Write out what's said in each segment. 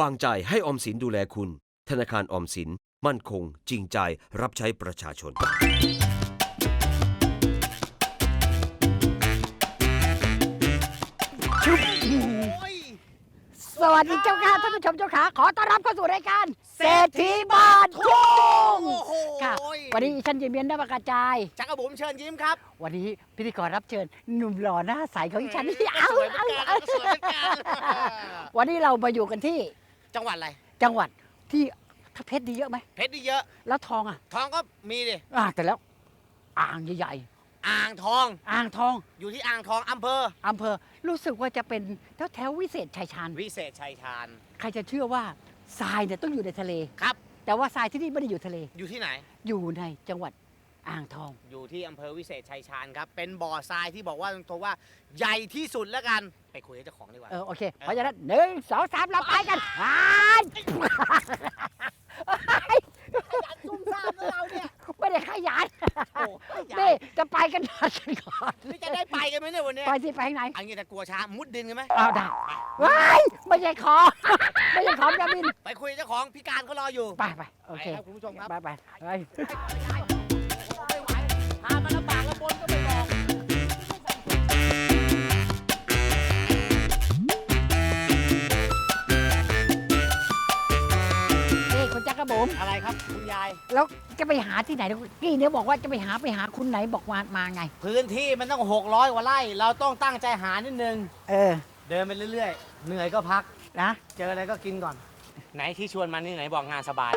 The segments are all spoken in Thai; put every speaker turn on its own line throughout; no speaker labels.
วาง
ใจให้ออมสินดูแลคุณ ธนาคารออมสิน มั่นคง จริงใจ รับใช้ประชาชน
สวัสดีเจ้าค่ะท่านผู้ชมเจ้าขาขอต้อนรับเข้าสู่รายการเศรษฐีบ้านทุ่ง
โอ้โห
ค่ะ วันนี้ฉันยิมเมียนได้มากระจาย
จักรบุ๋มเชิญยิ้มครับ
วันนี้พิธีกรรับเชิญหนุ่มหล่อหน้าใสของฉัน
อืม
นี่เอา
สวยเหมือนกัน
เอา
สวยเหมือนกัน
วันนี้เรามาอยู่กันที่
จังหวัดอะไร
จังหวัดที่ถ้าเพชรดีเยอะไหม
เพชรนี่เยอะ
แล้วทองอะ
ทองก็มีดิ
อ่าแต่แล้ว อ่างใหญ่
อ่างทอง
ๆอ่างทอง
อยู่ที่อ่างทองอำเภอ
อำเภอ รู้สึกว่าจะเป็นแถวแถวๆวิเศษชัยชาญ
วิเศษชัยชาญ
ใครจะเชื่อว่าทรายเนี่ยต้องอยู่ในทะเล
ครับ
แต่ว่าทรายที่นี่ไม่ได้อยู่ทะเล
อยู่ที่ไหน
อยู่ในจังหวัด อ่างทอง
อยู่ที่อำเภอวิเศษชัยชาญครับ เป็นบ่อทรายที่บอกว่าตรงๆว่าใหญ่ที่สุดแล้วกัน ไปคุยกับเจ้าของดีกว่า
เออโอเค เพราะฉะนั้นหนึ่งสองสามเราไปกันฮาน
ซุ่มซ่ามแล้วเราเนี่ย
ไม่ได้ขยัน
โอ้ย
นี่จะไปกันทันกันก่อน
นี่จะได้ไปกันไหมเนี่ยวันเนี้ย
ไปที่ไปทางไหน
อันนี้แต่กลัวช้ามุดดินกันไหม
เอาได้ว้ายไม่ใช่ขอ ไม่ใช่ของจะบิน
ไปคุยกับเจ้าของพี่การเขารออยู่
ไปไปโอเค
ไปครับคุณผู้ชมครับ
ไปไปไป
ไม่ไหวพามา ลำบากลำบนก็ไม่บอก
นี่คุณจักรบุ๋ม
อะไรครับคุณยาย
แล้วจะไปหาที่ไหนนะกี้เนี่ยบอกว่าจะไปหาไปหาคุณไหนบอกมามาไง
พื้นที่มันต้อง 600กว่าไร่ เราต้องตั้งใจหานิดนึง
เออ
เดินไปเรื่อยๆ เหนื่อยก็พัก
นะ
เจออะไรก็กินก่อน ไหนที่ชวนมานี่ไหนบอกงานสบาย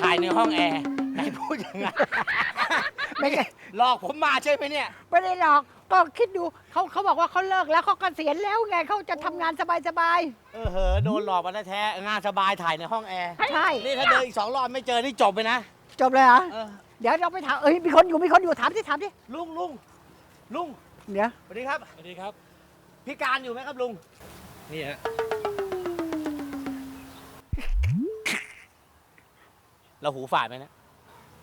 ถ่ายในห้องแอร์ ไหนพูดอย่างนั้น
ไม่ใช่
หลอกผมมาใช่ไหมเนี่ย
ไม่ได้หรอก ก็คิดดูเขาเขาบอกว่าเขาเลิกแล้วเขาเกษียณแล้วไงเขาจะทำงานสบาย
เออเหอะโดนหลอกมาแท้ๆงานสบายถ่ายในห้องแอร์
ๆ ใช่
นี่ถ้าเดินอีกสองรอบไม่เจอนี่จบไปนะ
จบเลยเหรอ
เออ
เดี๋ยวเราไปถาม เอ้ย มีคนอยู่ มีคนอยู่ ถามที่ถามที่
ลุงลุงลุง
เดี๋ยว
สวัสดีครับสวัสดีครับพี่การอยู่ไหมครับลุง
นี่ฮะ
เราหูฝาดไหมนะ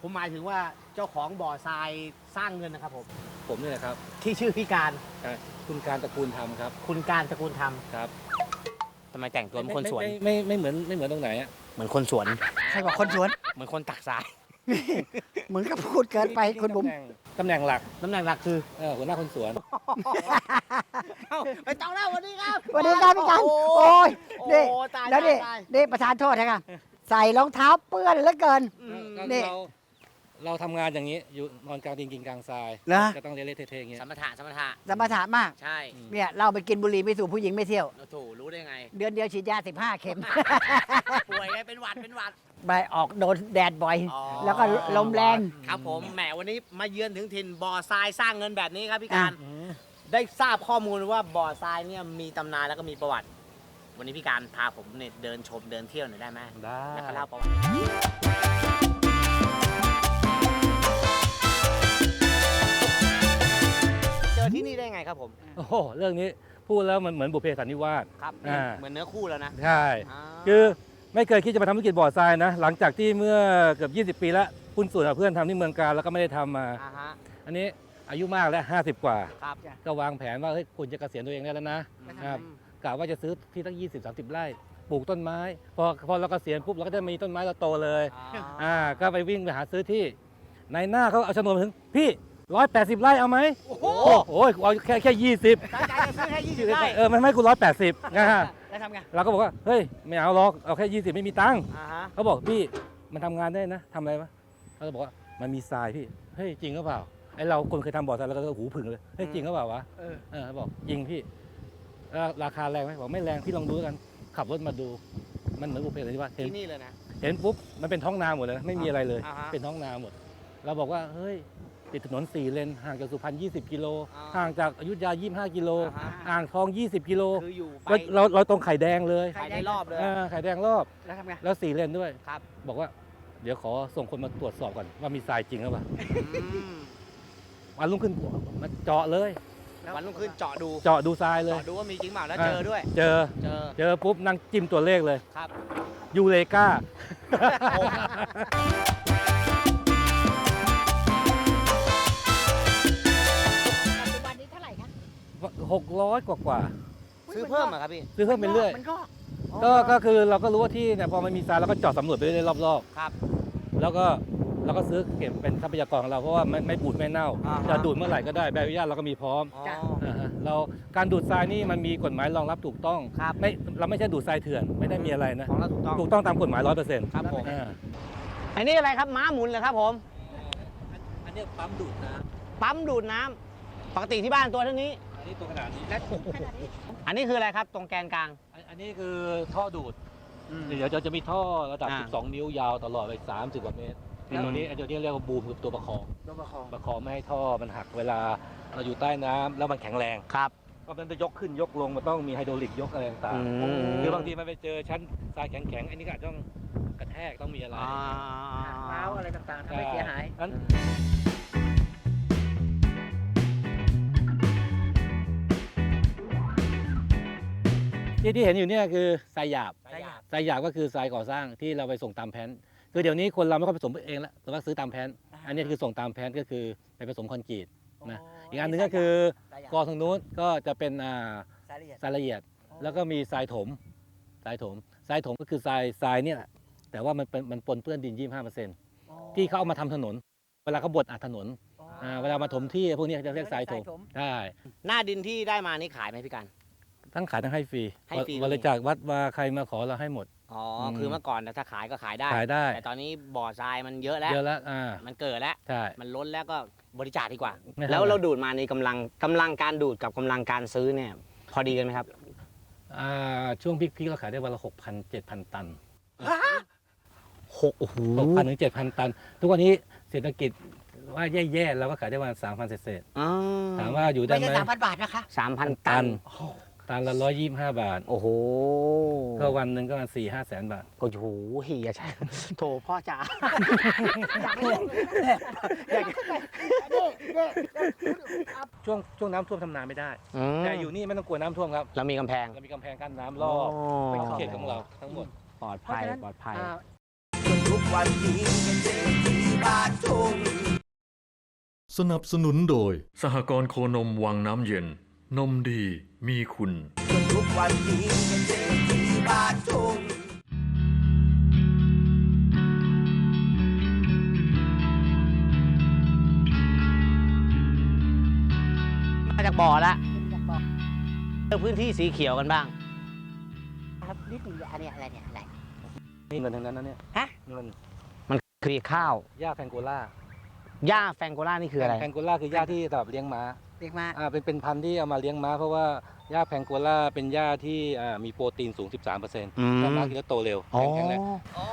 ผมหมายถึงว่าเจ้าของบ่อทรายสร้างเงินนะครับผม
ผมนี่แหละครับ
ที่ชื่อพี่การ
อะคุณการตระกูลทำครับ
คุณการตระกูลธรรม
ครับ
ทำไมแต่งตัวเป็นคนสวน
ไม่ไม่ไม่ไม่เหมือนไม่เหมือนตรงไหนอะ
เหมือนคนสวน
ใครบอกคนสวน
เหมือนคนตักทราย
เหมือนกับพูดเกินไปคุณบุ๋ม
ตำแหน่งตำแหน่งหลัก
น้ำหนักหลักคือ
เออหัวหน้าคนสวน
เอ้าไปต้องแล้ววันนี้ครับ
สวัสดีครับพี่กัน
โอ้
โอ้ย
โห
นี่
ตาย
แล้วนี่
ตาย
นี่ประธานโทษนะครับใส่รองเท้าเปื้อนเหลือเกิน
อืม
ก็
นี่
เรา เราททำงานอย่างนี้อยู่นอนกลางดินกินกลางทราย
นะ
จะต้องเละๆเทะๆอย่างเงี้ย
สมถะสมถะ
สมถะมาก
ใช่
เนี่ยเราไปกินบุหรี่ไม่สูบผู้หญิงไม่เที่ยว
เราถูรู้ได้ไง
เดือนเดียวฉีดยา 15 เข็ม
ป่วยไงเป็นหวัดเป็นหวัด
ไปออกโดนแดดบ่อย
อ๋อ
แล้วก็ลมแรง
ครับผมแหมวันนี้มาเยือนถึงถิ่นบ่อทรายสร้างเงินแบบนี้ครับพี่
อะ
การได้ทราบข้อมูลว่าบ่อทรายเนี่ยมีตำนานแล้วก็มีประวัติ วันนี้พี่การพาผมเนี่ยเดินชมเดินเที่ยวหน่อยได้ไหม
ได้
แล้วก็เล่าประวัติ นี่ได้ไงครับผม
โอ้โหเรื่องนี้พูดแล้วมันเหมือนบุพเพสันนิวาส
ครับ
อ่า
เหมือนเนื้อคู่แล้วนะ
ใช่าคือไม่เคยคิดจะมาทำธุรกิจบ่อทรายนะ หลังจากที่เมื่อเกือบ20 ปีแล้วคุณส่วนกับเพื่อนทำที่เมืองการแล้วก็ไม่ได้ทำมา
อ่าฮะ
อันนี้อายุมากแล้ว 50 กว่า
ครับ
ก็วางแผนว่าเฮ้ยคุณจะเกษียณตัวเองได้แล้วนะ ครับ กะว่าจะซื้อที่ตั้ง20 30 ไร่ปลูกต้นไม้ พอพอเราเกษียณปุ๊บเราก็จะมีต้นไม้เราโตเลย
อ่า
อ่าก็ไปวิ่งไปหาซื้อที่ในหน้าเขาเอาโฉนดมาถึงพี่ 180ไร่เอาไหม
โอ้โห
โอ้โหเอาแค่แค่20
ตั้งใจจะซื้อแค่ยี่สิบไร่
เออมันไม่ให้กู180นะฮะ
แล้วทำไง
เราก็บอกว่าเฮ้ยไม่เอาหรอกเอาแค่20ไม่มีตังค์
อ่าฮะ
เขาบอกพี่มันทำงานได้นะทำอะไรวะเขาก็บอกว่ามันมีทรายพี่เฮ้ยจริงหรือเปล่าไอเราคนเคยทำบ่อทรายเราก็หูผึ่งเลยเฮ้ยจริงหรือเปล่าวะ
เออ
เออเขาบอกจริงพี่แล้วราคาแรงไหมบอกไม่แรงพี่ลองดูแล้วกันขับรถมาดูมันเหมือนบุพเพสันนิวาสเห็น
ที่นี่เลยนะ
เห็นปุ๊บมันเป็นท้องนาหมดเลยนะไม่มีอะไรเลย
อ่าฮะ
เป็นท้องนาหมด เราบอกว่าเฮ้ย ติดถนน 4 เลนห่างจากสุพรรณ20 กิโล
อ่า
ห่างจากอยุธยา 25 กิโล
อ่าฮะ
อ่างทอง 20 กิโล
คืออยู่ไป
เราเราเราตรงไข่แดงเลย
ไปในรอบเลย
อ่าไข่แดงรอบ
แล้วทำไง
แล้ว 4 เลนด้วย
ครับ
บอกว่าเดี๋ยวขอส่งคนมาตรวจสอบก่อนว่ามีทรายจริงหรือเปล่า
อืม
วันรุ่งขึ้นมาเจาะเลย
วันรุ่งขึ้นเจาะดู
เจาะดูทรายเลย
เจาะดูว่ามีจริงเปล่าแล้ว
อ่า
เจอด้วย
เจอ
เจอ
เจอปุ๊บนั่งจิ้มตัวเลขเลย
ครับ
ยูเลกา
ปัจ ห
กร้อยกว่ากว่า
ซื้อเพิ่มเหรอครับพี่
ซื้อเพิ่มไปเรื่อย
ก็
ก็คือเราก็รู้ว่าที่เนี่ยพอมันมีทรายเราก็จอดสำรวจไปเรื่อยรอบ
ครับ
แล้วก็เราก็ซื้อเก็บเป็นทรัพยากรของเราเพราะว่าไม่ไม่บูดไม่เน่า
อ่าฮะ
จะดูดเมื่อไหร่ก็ได้ใบอนุญาตเราก็มีพร้อม
อ๋อา
ฮเราการดูดทรายนี่มันมีกฎหมายรองรับถูกต้อง
ครับ
ไม่เราไม่ใช่ดูดทรายเถื่อนไม่ได้มีอะไรนะ
รถูกต้อง
ถูกต้องตามกฎหมายร้อยเปอร์เซ็นต์
ครับผม
อั
นนี้อะไรครับม้าหมุนเลยครับผม
อันนี้ปั๊มดูดน้ำ
ปั๊มดูดน้ำปกติที่บ้านตัวเท่านี้
นนี้ตัวขนาดนี้
แล้วขนาดนี้
อันนี้คืออะไรครับตรงแกนกลาง
อันอันนี้คือท่อดูด เดี๋ยวจะจะมีท่อระดับ
อ่า
12 นิ้วยาวตลอดไป 30 กว่าเมตร
อืม
ตัวนี้ไอ้ตัวนี้เรียกว่าบูมคือตัวประคอง
ตัวประคอง
ประคองไม่ให้ท่อมันหักเวลาเราอยู่ใต้น้ำแล้วมันแข็งแรง
ครับ
เพราะมันจะยกขึ้นยกลงมันต้องมีไฮดรอลิกยกอะไรต่าง
อืม
ๆคือบางทีมันไปเจอชั้นทรายแข็งๆอันนี้ก็อาจจะต้องกระแทกต้องมีอะไร
อ่า
เท้าอะไรต่างๆทำให้เสียหาย
นั้น ที่ที่เห็นอยู่เนี่ยคือทรายหยาบ
สายหยาบ
ทรายหยาบก็คือทรายก่อสร้างที่เราไปส่งตามแผนคือเดี๋ยวนี้คนเราไม่ค่อยผสมเองแล้วแต่ว่าซื้อตามแผนอันนี้คือส่งตามแผนก็คือไปผสมคอนกรีต นะ อีกอันหนึงก็คือกอทางนู้นก็จะเป็นอ่า
สายละเอียด
ทรายละเอียด แล้วก็มีทรายถมทรายถมทรายถมก็คือทรายทรายเนี่ยแหละแต่ว่ามันเป็นมันปนเปื้อนดิน 25%ที่เขาเอามาทำถนน เวลาเขาบดอัดถนนอ่าเวลามาถมที่พวกนี้จะเรียกทรายถมใช่
หน้าดินที่ได้มานี่ขายไหมพี่กัน
ทั้งขายทั้งให้ฟรี
ให้ฟรี
บริจาควัดมาใครมาขอเราให้หมด
อ๋ออ
ม
คือเมื่อก่อนถ้าขายก็ขายได้
ขายได้
แต่ตอนนี้บ่อทรายมันเยอะแล้ว
เยอะแล้วอ่า
มันเกิดแล้ว
ใช่
มันล้นแล้วก็บริจาคดีกว่า
ไม่เท่าไหร่
แล้วเราดูดมาในกำลังกำลังการดูดกับกำลังการซื้อเนี่ย พอดีกันไหมครับ
อ่าช่วงพีคๆเราขายได้วันละหกพันเจ็ดพันตัน
หกโอ้โห
หกพันถึงเจ็ดพันตัน ทุกวันนี้เศรษฐกิจว่าแย่ๆเราก็ขายได้วันสามพันเศษๆถามว่าอยู่ได้
ไม่
ไหม
ใช่สามพันบาทนะคะ
สามพัน
ตั
ตั
น
น
ตันละร้อยยี่สิบห้าบาท
โอ้โห
ก็วันหนึ่งก็ประมาณสี่ห้าแสนบาท
โอ้โหเฮียใช่โถพ่อจ๋า
ช่วงช่วงน้ำท่วมทำนาไม่ได้ แต่อยู่นี่ไม่ต้องกลัวน้ำท่วมครับ
เรามีกำแพง
เรามีกำแพงกั้นน้ำรอบเป็นเขตของเราทั้งหมด
ปลอดภัย
เพราะฉะนั้น
ปลอดภัย
อ่า
จนทุกวันนี้เป็นเศรษฐีบ้านทุ่ง
สนับสนุนโดย สหกรณ์โคนมวังน้ำเย็น นมดี มีคุณ
จนทุกวันนี้เป็นเศรษฐีบ้านทุ่ง
มาจากบ่อละ
อยากบอก
เลือกพื้นที่สีเขียวกันบ้าง
ครับนิดหนึงอันนี้อะไรเนี่ยอะไร
นี่เงินทั้งนั้นนะเนี่ย
ฮะ
เงิน
คือข้าว
หญ้าแพงโกล่า
หญ้าแฟงโกล่านี่คืออะไร
แพงโกล่าคือหญ้าที่สำหรับเลี้ยงม้า
เรียกมา
อ่าเป็นเป็นพันธุ์ที่เอามาเลี้ยงม้า เพราะว่าหญ้าแพงโกล่าเป็นหญ้าที่อ่ามีโปรตีนสูง 13%เปอร์เซ็นต์
อืม
ม้ากินแล้วโตเร็ว
อ๋อ
แข็งแรง
อ๋อ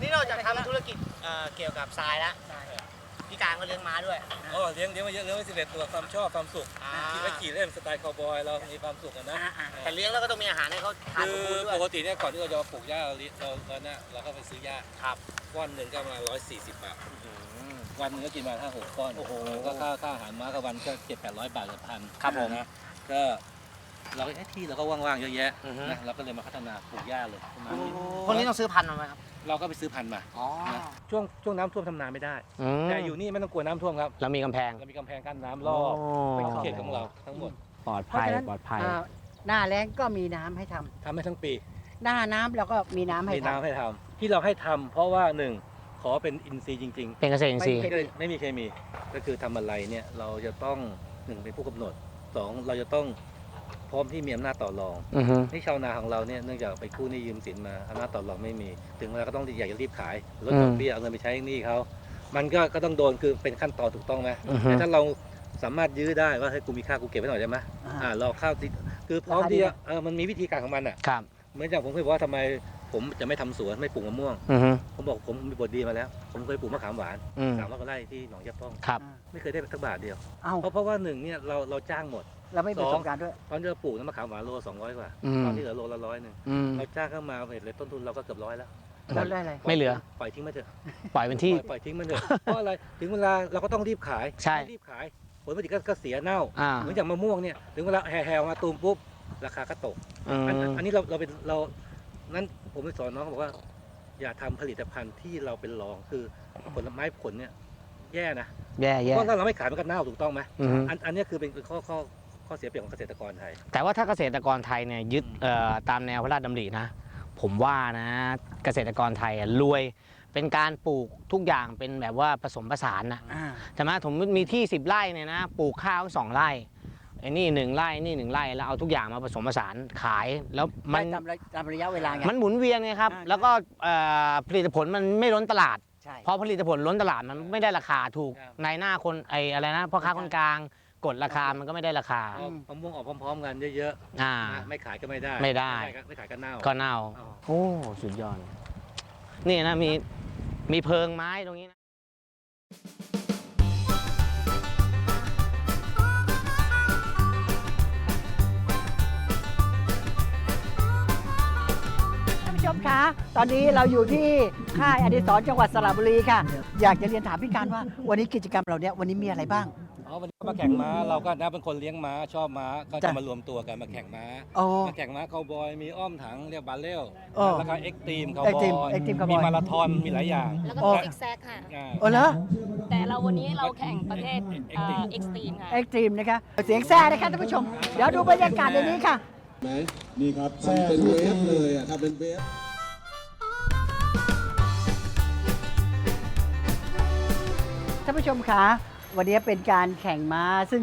นี่เราจะทำธุรกิจเอ่อเกี่ยวกับทรายแล้วพี่การก็เลี้ยงม้าด้วย
อ๋อเลี้ยงเลี้ยงมาเยอะเลี้ยงไว้สิบเอ็ดตัวความชอบความสุข
อ่า
ขี่ไปขี่เล่นสไตล์คาวบอยเรามีความสุขกันนะ
อ่าอ่า
แต่เลี้ยงแล้วก็ต้องมีอาหารให้เขาทาน
คื
ส
อ
มบูรณ์ด้
ป
วย
กติเนี่ยก่อนที่เราจะมาปลูกหญ้าเราเลี้ยงเราเราเนี่ยเราก็ไปซื้อหญ้า
ครับ
ก้อนหนึ่งก็ประมาร้อยสี่สิบบาท วันหนึงก็กินมาห้าหกก้อน
โอ้โห
ก็ค่าค่าอาหารม้าก็วันก็เจ็ดแปดร้อยบาทต่อพัน
ครับผม
นะก็เราก็เอ๊ะที่เราก็ว่างๆเยอะแยะ
อือฮึ
นะเราก็เลยมาพัฒนาปลูกหญ้าเลยประมาณนี้
พวกนี้ต้องซื้อพันธุ์มาไหมครับ
เราก็ไปซื้อพันธุ์มา
อ๋อ
นะช่วงช่วงน้ำท่วมทำนาไม่ได้
ม
แต่อยู่นี่ไม่ต้องกลัวน้ำท่วมครับ
เรามีกำแพง
เรามีกำแพงกั้นน้ำรอบเป็นเขตของเราทั้งหมด
ปลอด
เพราะ
ภัย
ฉะนั้น
ปลอดภัย
อ่าหน้าแล้งก็มีน้ำให้ทำ
ทำให้ทั้งปี
หน้าน้ำเราก็มีน้ำให้
มี
ทำ
น้ำให้ทำที่เราให้ทำเพราะว่าหนึ่ง ขอเป็นอินทรีย์จริง
เป็นเกษตรอินทรีย์
ๆไม่ได้ไม่มีเคมีก็คือทำอะไรเนี่ยเราจะต้องหนึ่งเป็นผู้กำหนดสองเราจะต้องพร้อมที่มีอำนาจต่อรอง
อือฮึ
นี่ชาวนาของเราเนี่ยเนื่องจากไปกู้หนี้ยืมสินมาอำนาจต่อรองไม่มี ถึงเวลาก็ต้องอยากจะรีบขายลดดอกเบี้ยเอาเงินไปใช้หนี้เขามันก็ก็ต้องโดนคือเป็นขั้นตอนถูกต้องไหม
อือฮึ
แต่ถ้าเราสามารถยื้อได้ว่าให้ยกูมีค่ากูเก็บไว้หน่อยได้ไหม
อ่า
อ่ารอข้าวที่คือพร้อม
ราคาดี
ที่
ไหม
จะเออมันมีวิธีการของมันอะ
ครับ
เหมือนอย่างผมเคยบอกว่าทำไม ผมจะไม่ทำสวนไม่ปลูกมะม่วง
อือฮึ
ผมบอกผมมีบทดีมาแล้ว ผมเคยปลูกมะขามหวาน
อืม
สามร้อยกว่าไร่ที่หนองยับป้อง
ครับ
ไม่เคยได้สักบาทเดียว
เอ้า
เพราะเพราะว่าหนึ่งเนี่ยเราเราจ้างหมด
เราไม่มีประสบการณ์ด้วย
ตอนที่เราปลูกน้ำมะขามหวานโลสองร้อยกว่า
อืม
ตอนที่เหลือโลละร้อยหนึ่ง
อืม
เราจ้างเข้ามาเห็นเลยต้นทุนเราก็เกือบร้อยแล้ว
แล้วได้อะไร
ไม่เหลือ
ปล่อยทิ้งมาเถอะ
ปล่อยเป็นที่
ปล่อยปล่อยทิ้งมันเถอะเพราะอะไรถึงเวลาเราก็ต้องรีบขาย
ใช่
ไม่รีบขายผลผลิตก็ก็เสียเน่า
อ่า
เหมือนอย่างมะม่วงเนี่ยถึงเวลาแห่ๆออกมาตูมปุ๊บราคาก็ตก
อืม
อันอันอันนี้เราเราเป็นเรานั้น ผมไปสอนน้องเขาบอกว่า อย่าทำผลิตภัณฑ์ที่เราเป็นรองคือผลไม้ผลเนี่ย แย่นะ
แย่แย่
เพราะถ้าเราไม่ขายมันก็เน่าถูกต้องไหม
อือฮึ
อันอันเนี้ยคือเป็นข้อข้อข้อเสียเปรียบของเกษตรกรไทย
แต่ว่าถ้าเกษตรกรไทยเนี่ยยึดเอ่อตามแนวพระราชดำรินะ ผมว่านะเกษตรกรไทยอะรวยเป็นการปลูกทุกอย่างเป็นแบบว่าผสมผสานนะ
อ่า
ใช่ไหมผมมีที่ 10 ไร่เนี่ยนะปลูกข้าวสองไร่ ไอ้นี่หนึ่งไร่นี่หนึ่งไร่แล้วเอาทุกอย่างมาผสมผสานขายแล้วมั
มันนตามระตามระยะเวลาไง
มันหมุนเวียนไงครับ
อ่า
แล้วก็เอ่อผลิตผลมันไม่ล้นตลาด
ใช่
พอผลิตผลล้นตลาดมันไม่ได้ราคาถูก
ครับ
ในหน้าคนไอ้อะไรนะพ่อค้าคนกลางกดราคามันก็ไม่ได้ราคา
เอามะม่วงออกพร้อม ๆ กันเยอะ
อ่า
ๆนะไม่ขายก็ไม่ได้
ไม่ได้
ก็ไม่ขายก็เน่า
ก็เน่า
อ๋อ
โอ้สุดยอดนี่นะมีมีเพิงไม้ตรงนี้นะ
ผู้ชมคะตอนนี้เราอยู่ที่ค่ายอดิศรจังหวัดสระบุรีค่ะ อยากจะเรียนถามพี่การว่า วันนี้กิจกรรมเราเนี้ยวันนี้มีอะไรบ้าง
อ๋อวันนี้ก็มาแข่งม้าเราก็นะเป็นคนเลี้ยงม้าชอบม้าก็
จ้ะ
จะมารวมตัวกันมาแข่งม้า
อ๋อ
มาแข่งม้าคาวบอยมีอ้อมถังเรียกบาเรล
เออ
แล้วก็เอ็กตีมคาวบ
Extreme
อย
Extreme Cowboy
มีมาราธอนมีหลายอย่าง
แล้วก็
อ๋อ
มีซิกแซกค่ะ
อ่า
โอ้เหรอ
แต่เราวันนี้เราแข่งประเภท
เอ็กซ์ตรีม
เอ็กซ์ตรีมค่ะ
เอ็กตรีมนะคะเสียงแซ่นะคะท่านผู้ชม เดี๋ยวดูบรรยากาศในนี้ค่ะ
ไหมนี่ครับทำเป็นเวฟเลยอะทำเป็นเวฟ
ท่านผู้ชมคะวันนี้เป็นการแข่งม้าซึ่ง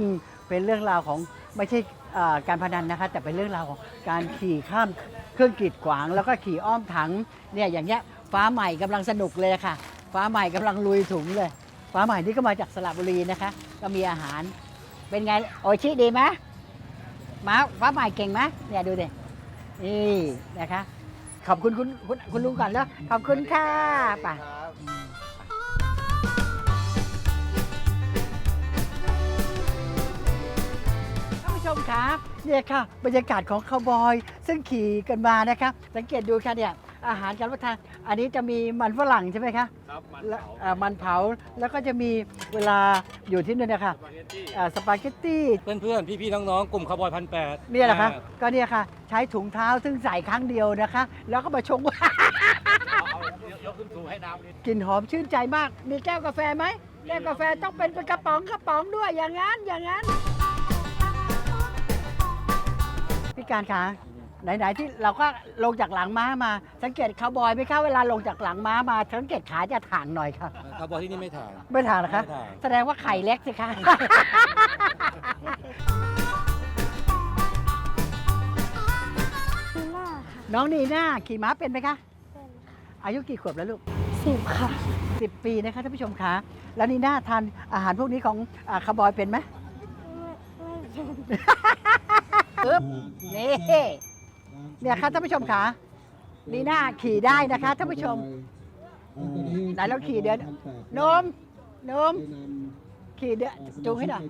เป็นเรื่องราวของไม่ใช่เอ่อการพนันนะคะ แต่เป็นเรื่องราวของการขี่ข้ามเครื่องกีดขวาง แล้วก็ขี่อ้อมถังเนี่ยอย่างเงี้ยฟ้าใหม่กำลังสนุกเลยค่ะ ฟ้าใหม่กำลังลุยถุงเลย ฟ้าใหม่นี่ก็มาจากสระบุรีนะคะ ก็มีอาหารเป็นไงโอชิดีไหม ม้าฟ้าใหม่เก่งไหมเนี่ยดูดินี่นะคะ ขอบคุณคุณคุณคุณลุงก่อนแล้ว ขอบคุณค่ะป่ะท่านผู้ชมครับเนี่ยค่ะบรรยากาศของคาวบอย ซึ่งขี่กันมานะคะ สังเกตดูค่ะเนี่ย อาหารการรับประทานอันนี้จะมีมันฝรั่งใช่ไหมคะ
ครับมัน
และ
เผา
เอ่อมันเผาแล้วก็จะมีเวลาอยู่ที่นั่นนะคะเอ่อสปาเกตตี้
เพื่อนๆพี่ๆน้องๆกลุ่มคาวบอยพันแปด
เนี่ยแหละคะก็เนี่ยค่ะ ใช้ถุงเท้าซึ่งใส่ครั้งเดียวนะคะ แล้วก็มาชง
ยกขึ้นสูให้น้ำนิด
กลิ่นหอมชื่นใจมาก มีแก้วกาแฟไหมแก้วกาแฟต้องเป็นเป็นกระป๋องกระป๋องด้วยอย่างนั้นอย่างนั้นพี่การคะ ไหนๆที่เราก็ลงจากหลังม้ามา สังเกตคาวบอยไหมคะเวลาลงจากหลังม้ามา สังเกตขาจะถ่างหน่อยค่ะ
คาวบอยที่นี่ไม่ถ่าย
ไม่ถ่างนะคะ
ไม่ถ่าง
แสดงว่าไข่เล็กสิคะน้องนีน่าขี่ม้าเป็นไหมคะอายุกี่ขวบแล้วลูก
สิบค่ะ
สิบปีนะคะท่านผู้ชมคะแล้วนีน่าทานอาหารพวกนี้ของอาคาร์บอยเป็นไหมอึ๊บนี่ เนี่ยค่ะท่านผู้ชมคะนีน่าขี่ได้นะคะท่านผู้ชมไหนเราขี่เดินนมนมขี่เดินจูงให้หน่อย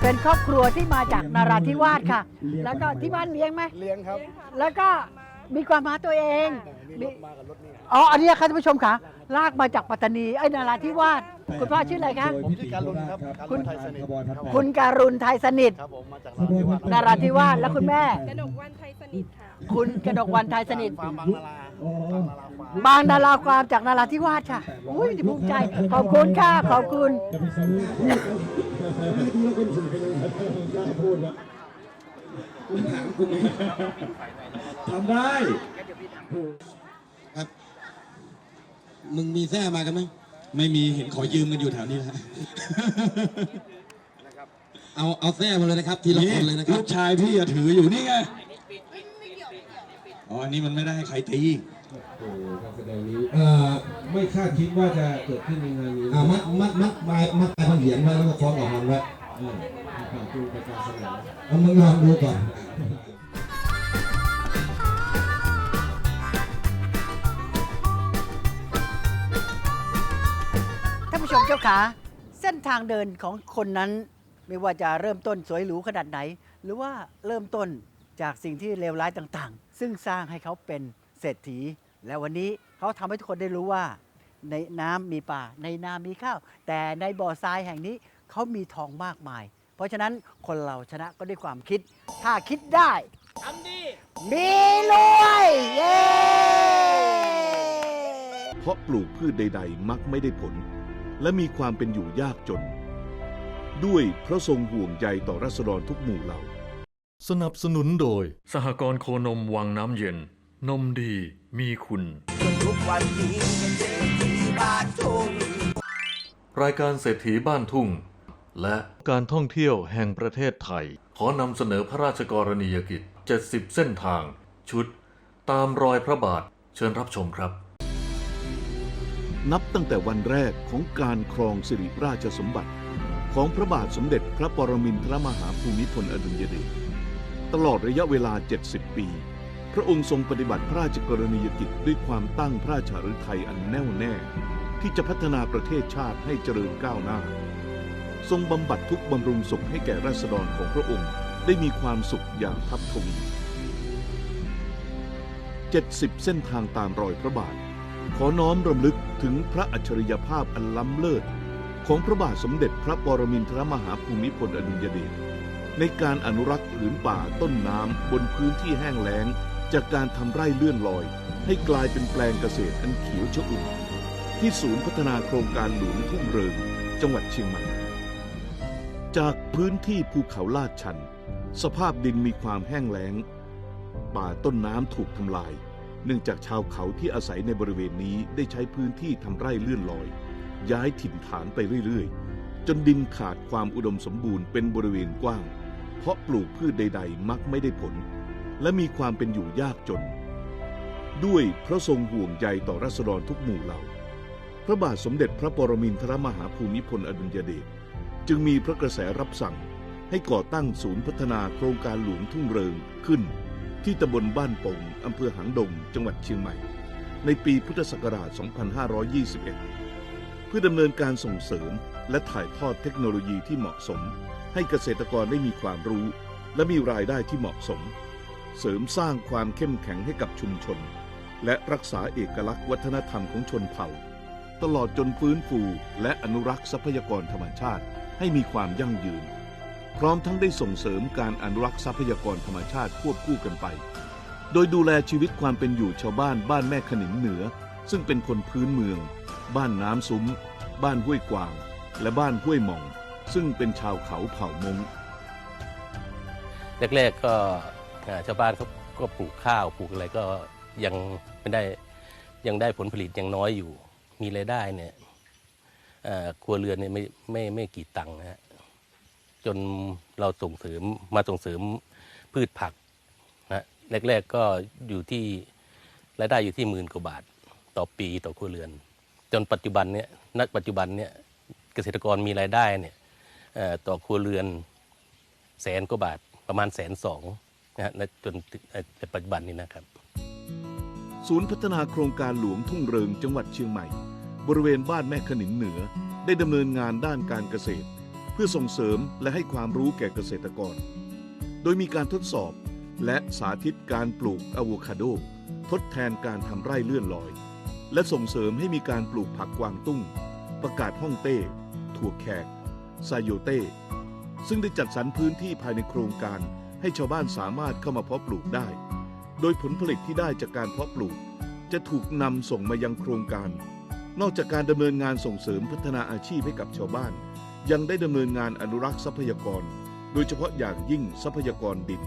เป็นครอบครัวที่มาจากนาราธิวาสค่ะ แล้วก็ที่บ้านเลี้ยงไหม
เลี้ยงครับ
แล้วก็ มีความมาตัวเอง
มีรถมากับรถนี่
อ๋ออันนี้ค่ะท่านผู้ชมค่ะลากมาจากปัตตานีไอ้นาราธิวาสคุณพ่อชื่ออะไรคะ
ผมชื่อการุณครับ
คุณ
ไทยสนิทครับผม
คุณการุณไทยสนิท
ครับผมมาจากนราธิวาส
นาราธิวาสแล้วคุณแม่
กระดกวันไทยสนิทค่ะ
คุณกนกวันไทยสนิท
ฟาร์มบางนาราฟาร์ม
บางนาราความจากนาราธิวาสค่ะ อุ้ยภูมิใจ ขอบคุณค่ะ ขอบคุณ
ทำได้
ครับ มึงมีแท้มากันไหมไม่มีเห็นขอยืมกันอยู่แถวนี้แหละเอาเอาแท้มาเลยนะครับ ทีละคนเลยนะครับ
ลูกชายพี่อะถืออยู่นี่ไงอ๋ออันนี้มันไม่ได้ให้ใครตี
เอ่อ
ไม่คาดคิดว่าจะเกิดขึ้นในงานนี้
อ่ามัดมัดมัดปลายมัดปลายมันเหรียญไว้แล้วก็คล้องกับมันไว้
เออ ผ่านจูประกาศสดง
เอามึงลองดูก่อน
ท่านผู้ชมเจ้าขาเส้นทางเดินของคนนั้น ไม่ว่าจะเริ่มต้นสวยหรูขนาดไหน หรือว่าเริ่มต้นจากสิ่งที่เลวร้ายต่างๆ ซึ่งสร้างให้เขาเป็นเศรษฐี และวันนี้เขาทำให้ทุกคนได้รู้ว่า ในน้ำมีปลาในนามีข้าว แต่ในบ่อทรายแห่งนี้เขามีทองมากมาย เพราะฉะนั้นคนเราชนะก็ด้วยความคิด ถ้าคิดได้ทำดี มีรวยเย้
เพราะปลูกพืชใด ๆ มักไม่ได้ผล และมีความเป็นอยู่ยากจน ด้วยพระทรงห่วงใยต่อรัษฎรทุกหมู่เหล่า
สนับสนุนโดย สหกรณ์โคนมวังน้ำเย็น นมดีมีคุณ
จนทุกวันนี้เป็นเศรษฐีบ้านทุ่ง
รายการเศรษฐีบ้านทุ่ง และการท่องเที่ยวแห่งประเทศไทย ขอนำเสนอพระราชกรณียกิจ 70 เส้นทาง ชุด ตามรอยพระบาทเชิญรับชมครับ
นับตั้งแต่วันแรกของการครองสิริราชสมบัติ ของพระบาทสมเด็จพระปรมินทรมหาภูมิพลอดุลยเดชตลอดระยะเวลา 70 ปี พระองค์ทรงปฏิบัติพระราชกรณียกิจด้วยความตั้งพระราชฤทัยอันแน่วแน่ ที่จะพัฒนาประเทศชาติให้เจริญก้าวหน้า ทรงบำบัดทุกบำรุงสุขให้แก่ราษฎรของพระองค์ได้มีความสุขอย่างทับทวี 70 เส้นทางตามรอยพระบาท ขอน้อมรำลึกถึงพระอัจฉริยภาพอันล้ำเลิศ ของพระบาทสมเด็จพระปรมินทรมหาภูมิพลอดุลยเดชในการอนุรักษ์ผืนป่าต้นน้ำบนพื้นที่แห้งแล้ง จากการทำไร่เลื่อนลอย ให้กลายเป็นแปลงเกษตรอันเขียวชอุ่มที่ศูนย์พัฒนาโครงการหลวงทุ่งเริงจังหวัดเชียงใหม่ จากพื้นที่ภูเขาลาดชัน สภาพดินมีความแห้งแล้ง ป่าต้นน้ำถูกทำลาย เนื่องจากชาวเขาที่อาศัยในบริเวณนี้ได้ใช้พื้นที่ทำไร่เลื่อนลอย ย้ายถิ่นฐานไปเรื่อยๆ จนดินขาดความอุดมสมบูรณ์เป็นบริเวณกว้าง เพราะปลูกพืชใด ๆ มักไม่ได้ผล และมีความเป็นอยู่ยากจน ด้วยพระทรงห่วงใยต่อรัษฎรทุกหมู่เหล่า พระบาทสมเด็จพระปรมินทรมหาภูมิพลอดุลยเดช จึงมีพระกระแสรับสั่งให้ก่อตั้งศูนย์พัฒนาโครงการหลวงทุ่งเริงขึ้น ที่ตำบลบ้านปงอำเภอหางดง จังหวัดเชียงใหม่ ในปีพุทธศักราช 2521 เพื่อดำเนินการส่งเสริมและถ่ายทอดเทคโนโลยีที่เหมาะสม ให้เกษตรกรได้มีความรู้ และมีรายได้ที่เหมาะสม เสริมสร้างความเข้มแข็งให้กับชุมชน และรักษาเอกลักษณ์วัฒนธรรมของชนเผ่า ตลอดจนฟื้นฟูและอนุรักษ์ทรัพยากรธรรมชาติ ให้มีความยั่งยืน พร้อมทั้งได้ส่งเสริมการอนุรักษ์ทรัพยากรธรรมชาติควบคู่กันไป โดยดูแลชีวิตความเป็นอยู่ชาวบ้านบ้านแม่ขนินเหนือ ซึ่งเป็นคนพื้นเมือง บ้านน้ำซุ้ม บ้านห้วยกวาง และบ้านห้วยหม่อง ซึ่งเป็นชาวเขาเผ่ามง
แรกๆก็ชาวบ้านเขาก็ปลูกข้าวปลูกอะไรก็ยังไม่ได้ยังได้ผลผลิตยังน้อยอยู่ มีรายได้เนี่ย ครัวเรือนเนี่ยไม่ไม่ไม่กี่ตังค์นะฮะจนเราส่งเสริมมาส่งเสริมพืชผักนะแรก ๆก็อยู่ที่รายได้อยู่ที่หมื่นกว่าบาทต่อปีต่อครัวเรือน จนปัจจุบันเนี่ยณปัจจุบันเนี่ยเกษตรกรมีรายได้เนี่ยต่อครัวเรือนแสนกว่าบาทประมาณแสนสองนะฮะจนปัจจุบันนี้นะครับ
ศูนย์พัฒนาโครงการหลวงทุ่งเริงจังหวัดเชียงใหม่ บริเวณบ้านแม่ขนินเหนือ ได้ดำเนินงานด้านการเกษตร เพื่อส่งเสริมและให้ความรู้แก่เกษตรกร โดยมีการทดสอบและสาธิตการปลูกอะโวคาโด ทดแทนการทำไร่เลื่อนลอย และส่งเสริมให้มีการปลูกผักกวางตุ้ง ประกาศฮ่องเต้ ถั่วแขกซโยเต้ ซึ่งได้จัดสรรพื้นที่ภายในโครงการ ให้ชาวบ้านสามารถเข้ามาเพาะปลูกได้ โดยผลผลิตที่ได้จากการเพาะปลูก จะถูกนำส่งมายังโครงการ นอกจากการดำเนินงานส่งเสริมพัฒนาอาชีพให้กับชาวบ้าน ยังได้ดำเนินงานอนุรักษ์ทรัพยากร โดยเฉพาะอย่างยิ่งทรัพยากรดิน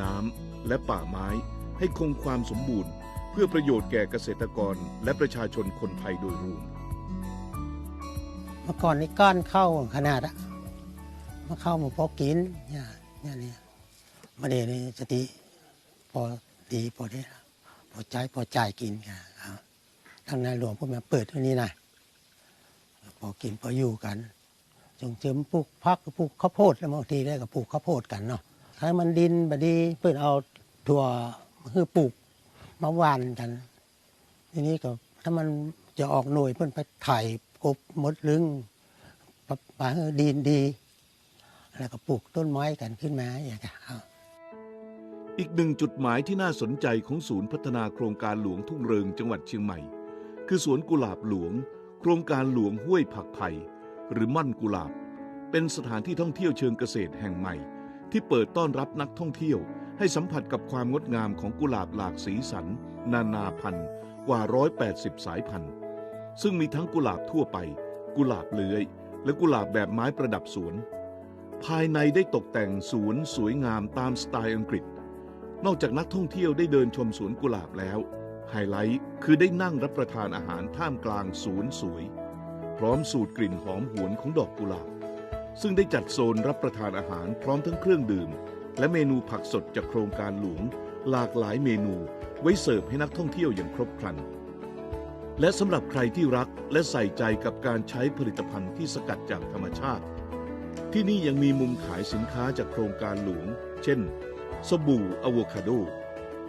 น้ำและป่าไม้ ให้คงความสมบูรณ์ เพื่อประโยชน์แก่เกษตรกรและประชาชนคนไทยโดยรวม
เมื่อก่อนนี่ก้อนเข้าขนาดอะมาเข้ามาพอกินเนี่ยเนี่ยเนี่ยมาเดี๋ยวนี้สติพอดีพอได้พอใจพอจ่ายกินครับ ทางนายหลวงพวกมาเปิดที่นี่นะพอกินพออยู่กันจงเจิมปลูกพักปลูกข้าวโพดแล้วบางทีได้ก็ปลูกข้าวโพดกันเนาะถ้ามันดินบดีเปิดเอาถั่วคือปลูกมาหวานกัน ทีนี้ก็ถ้ามันจะออกหน่วยเพิ่นไปถ่ายกบมดลึงปะปะเออดินดี แล้วก็ปลูกต้นไม้กันขึ้นมาอย่างเงี้ย
อีกหนึ่งจุดหมายที่น่าสนใจของศูนย์พัฒนาโครงการหลวงทุ่งเริงจังหวัดเชียงใหม่ คือสวนกุหลาบหลวง โครงการหลวงห้วยผักไผ่หรือมั่นกุหลาบ เป็นสถานที่ท่องเที่ยวเชิงเกษตรแห่งใหม่ ที่เปิดต้อนรับนักท่องเที่ยว ให้สัมผัสกับความงดงามของกุหลาบหลากสีสัน นานาพันธุ์กว่า 180 สายพันธุ์ ซึ่งมีทั้งกุหลาบทั่วไป กุหลาบเลื้อย และกุหลาบแบบไม้ประดับสวน ภายในได้ตกแต่งสวนสวยงามตามสไตล์อังกฤษ นอกจากนักท่องเที่ยวได้เดินชมสวนกุหลาบแล้ว ไฮไลท์คือได้นั่งรับประทานอาหารท่ามกลางสวนสวย พร้อมสูตรกลิ่นหอมหวนของดอกกุหลาบ ซึ่งได้จัดโซนรับประทานอาหารพร้อมทั้งเครื่องดื่ม และเมนูผักสดจากโครงการหลวง หลากหลายเมนูไว้เสิร์ฟให้นักท่องเที่ยวอย่างครบครัน และสำหรับใครที่รักและใส่ใจกับการใช้ผลิตภัณฑ์ที่สกัดจากธรรมชาติ ที่นี่ยังมีมุมขายสินค้าจากโครงการหลวง เช่น สบู่อะโวคาโด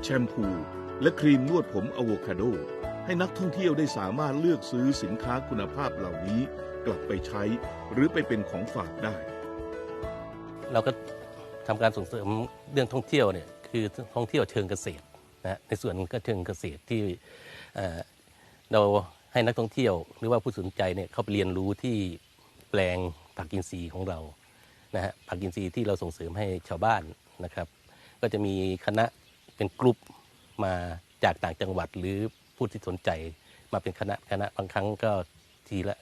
แชมพู และครีมนวดผมอะโวคาโด ให้นักท่องเที่ยวได้สามารถเลือกซื้อสินค้าคุณภาพเหล่านี้กลับไปใช้ หรือไปเป็นของฝากได้
เราก็ทำการส่งเสริมเรื่องท่องเที่ยวเนี่ยคือท่องเที่ยวเชิงเกษตรนะฮะในส่วนก็เชิงเกษตรที่เเราให้นักท่องเที่ยว หรือว่าผู้สนใจเนี่ยเข้าไปเรียนรู้ที่แปลงผักกินทรีย์ของเรานะฮะผักกินทรีย์ที่เราส่งเสริมให้ชาวบ้านนะครับ ก็จะมีคณะเป็นกลุ่ม มาจากต่างจังหวัดหรือผู้ที่สนใจมาเป็นคณะคณะบางครั้งก็ทีละ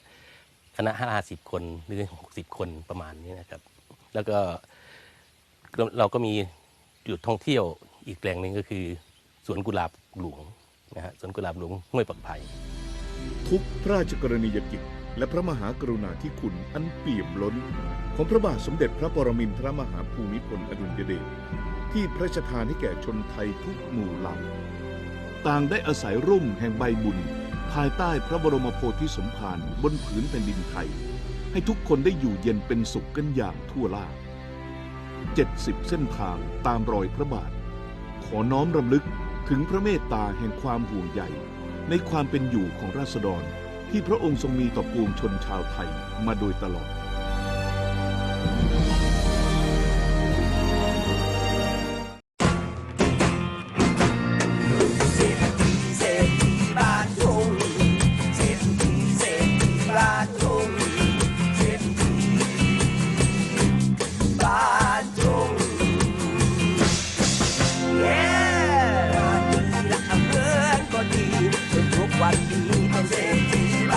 คณะห้าสิบคนหรือหกสิบคนประมาณนี้นะครับ แล้วก็เราก็มีจุดท่องเที่ยวอีกแหล่งหนึ่งก็คือสวนกุหลาบหลวงนะฮะสวนกุหลาบหลวงห้วยปักไผ่
ทุกพระราชกรณียกิจ และพระมหากรุณาธิคุณอันเปี่ยมล้น ของพระบาทสมเด็จพระปรมินทรมหาภูมิพลอดุลยเดช ที่พระราชทานให้แก่ชนไทยทุกหมู่เหล่า ต่างได้อาศัยร่มแห่งใบบุญ ภายใต้พระบรมโพธิสมภารบนผืนแผ่นดินไทย ให้ทุกคนได้อยู่เย็นเป็นสุขกันอย่างทั่วล่า70 เส้นทางตามรอยพระบาท ขอน้อมรำลึกถึงพระเมตตาแห่งความห่วงใยในความเป็นอยู่ของราษฎรที่พระองค์ทรงมีต่อปวงชนชาวไทยมาโดยตลอด